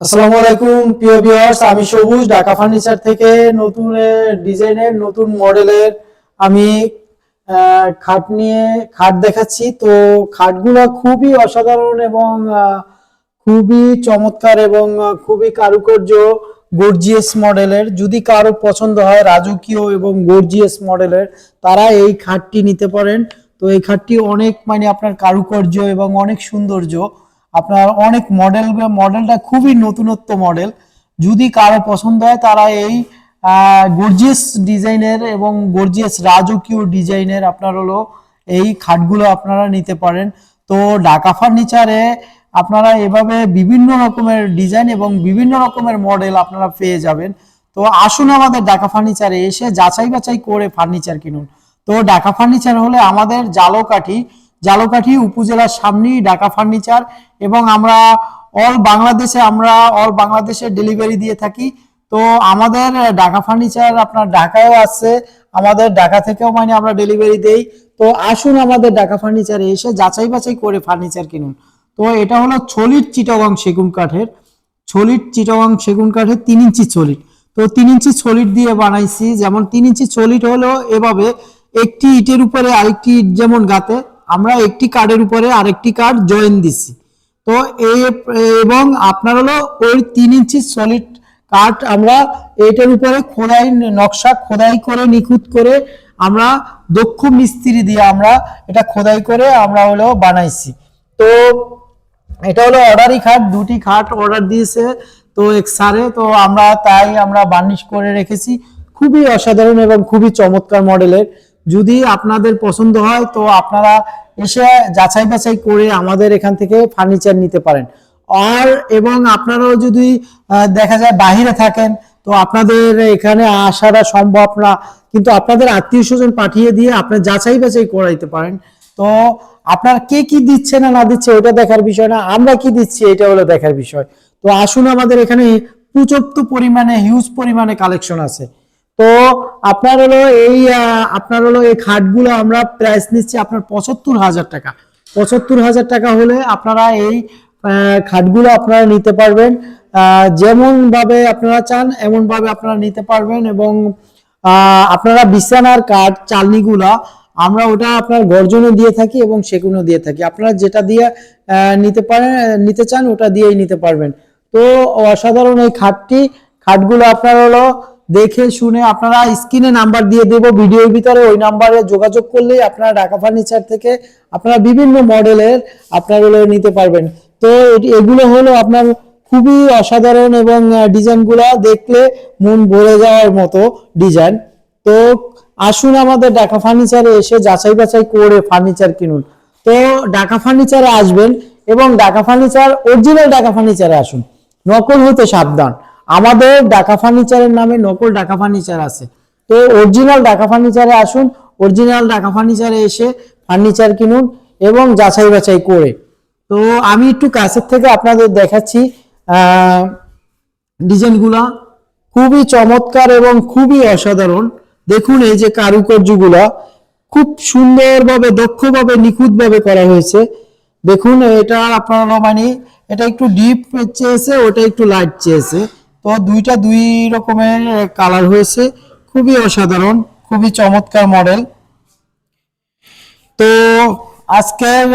আসসালামু আলাইকুম, প্রিয় ভিউয়ার্স আমি সবুজ, ঢাকা ফার্নিচার থেকে নতুন ডিজাইনের, নতুন মডেলের আমি খাট নিয়ে খাট দেখাচ্ছি। তো খাটগুলো খুবই অসাধারণ এবং খুবই চমৎকার এবং খুবই কারুকার্য, গর্জিয়াস মডেলের। যদি কারও পছন্দ হয় রাজকীয় এবং গর্জিয়াস মডেলের, তারা এই খাটটি নিতে পারেন। তো এই খাটটি অনেক মানে আপনার কারুকার্য এবং অনেক সৌন্দর্য। আপনার অনেক মডেল মডেলটা খুবই নতুনত্ব মডেল যদি কারও পছন্দ হয়, তারা এই গর্জিয়াস ডিজাইনের এবং গর্জিয়াস রাজকীয় ডিজাইনের আপনার হলো এই খাটগুলো আপনারা নিতে পারেন। তো ঢাকা ফার্নিচারে আপনারা এভাবে বিভিন্ন রকমের ডিজাইন এবং বিভিন্ন রকমের মডেল আপনারা পেয়ে যাবেন। তো আসুন আমাদের ঢাকা ফার্নিচারে এসে যাচাই বাছাই করে ফার্নিচার কিনুন। তো ঢাকা ফার্নিচার হলে আমাদের জালোকাঠি জালোকাঠি উপজেলার সামনেই ঢাকা ফার্নিচার এবং আমরা অল বাংলাদেশে, আমরা অল বাংলাদেশে ডেলিভারি দিয়ে থাকি। তো আমাদের ঢাকা ফার্নিচার আপনার ঢাকায়ও আছে, আমাদের ঢাকা থেকেও মানে আমরা ডেলিভারি দেই। তো আসুন আমাদের ঢাকা ফার্নিচারে এসে যাচাই বাছাই করে ফার্নিচার কিনুন। তো এটা হলো ছলিট চিটাগং সেগুন কাঠের ছলিট চিটাগং সেগুন কাঠের তিন ইঞ্চি ছলিট তো তিন ইঞ্চি ছলিট দিয়ে বানাইছি, যেমন তিন ইঞ্চি ছলিট হলো এভাবে একটি ইটের উপরে আরেকটি ইট যেমন গাতে আমরা একটি কার্ডের উপরে আরেকটি কার্ড জয়েন দিছি। তো এই এবং আপনার হলো ওই তিন ইঞ্চি সলিড কাঠ আমরা এইটার উপরে খোদাই নকশা খোদাই করে, নিখুঁত করে আমরা দক্ষ মিস্ত্রি দিয়ে আমরা এটা খোদাই করে আমরা হলো বানাইছি। তো এটা হলো অর্ডারই খাট দুটি খাট অর্ডার দিয়েছে তো এক সারে তো আমরা তাই আমরা বার্নিশ করে রেখেছি। খুবই অসাধারণ এবং খুবই চমৎকার মডেলের যদি আপনাদের পছন্দ হয়, তো আপনারা এসে যাচাই বাছাই করে আমাদের এখান থেকে ফার্নিচার নিতে পারেন। আর এবং আপনারাও যদি দেখা যায় বাহিরে থাকেন, তো আপনাদের এখানে আসাটা সম্ভব না। কিন্তু আপনাদের আত্মীয় স্বজন পাঠিয়ে দিয়ে আপনার যাচাই বাছাই করাইতে পারেন। তো আপনারা কে কি দিচ্ছে না না দিচ্ছে ওটা দেখার বিষয় না। আমরা কি দিচ্ছি, এটা হলো দেখার বিষয়। তো আসুন আমাদের এখানে পর্যাপ্ত পরিমাণে হিউজ পরিমাণে কালেকশন আছে। তো আপনার হলো এই আপনার হলো এই খাটগুলো আমরা প্রাইস নিচ্ছি আপনার পঁচাত্তর হাজার টাকা। পঁচাত্তর হাজার টাকা হলে আপনারা এই খাটগুলো আপনারা নিতে পারবেন। আহ, যেমন ভাবে আপনারা চান এমন ভাবে আপনারা নিতে পারবেন এবং আপনারা বিছানার কাঠ চালনিগুলা আমরা ওটা আপনার গর্জনও দিয়ে থাকি এবং সেগুনও দিয়ে থাকি। আপনারা যেটা দিয়ে নিতে পারেন নিতে চান ওটা দিয়েই নিতে পারবেন। তো অসাধারণ এই খাটটি। খাটগুলো আপনার হলো দেখে শুনে আপনারা স্ক্রিনে নাম্বার দিয়ে দেব ভিডিওর ভিতরে ওই নাম্বারে যোগাযোগ করলেই আপনারা ঢাকা ফার্নিচার থেকে আপনারা বিভিন্ন মডেলের আপনার নিতে পারবেন। তো এগুলো হলো আপনার খুবই অসাধারণ এবং ডিজাইনগুলো দেখলে মন ভরে যাওয়ার মতো ডিজাইন তো আসুন আমাদের ঢাকা ফার্নিচারে এসে যাচাই বাছাই করে ফার্নিচার কিনুন। তো ঢাকা ফার্নিচারে আসবেন এবং ঢাকা ফার্নিচার অরিজিনাল ঢাকা ফার্নিচারে আসুন। নকল হতে সাবধান। আমাদের ডাকা ফার্নিচারের নামে নকল ডাকা ফার্নিচার আছে। তো অরিজিনাল ডাকা ফার্নিচারে আসুন অরিজিনাল ডাকা ফার্নিচারে এসে ফার্নিচার কিনুন এবং যাচাই বাছাই করে। তো আমি একটু কাছের থেকে আপনাদের দেখাচ্ছি ডিজাইনগুলা খুবই চমৎকার এবং খুবই অসাধারণ। দেখুন এই যে কারুকার্যগুলা খুব সুন্দরভাবে, দক্ষভাবে, নিখুঁতভাবে করা হয়েছে। দেখুন এটা আপনার মানে এটা একটু ডিপ চেয়েছে, ওটা একটু লাইট চেয়েছে। তো দুইটা দুই রকমের কালার হয়েছে। খুবই অসাধারণ, খুবই চমৎকার মডেল তো আজকের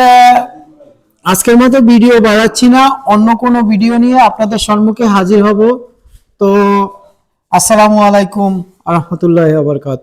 আজকের মতো ভিডিও বাড়াচ্ছি না, অন্য কোনো ভিডিও নিয়ে আপনাদের সম্মুখে হাজির হব। তো আসসালামু আলাইকুম আহমতুল্লাহ আবরকাত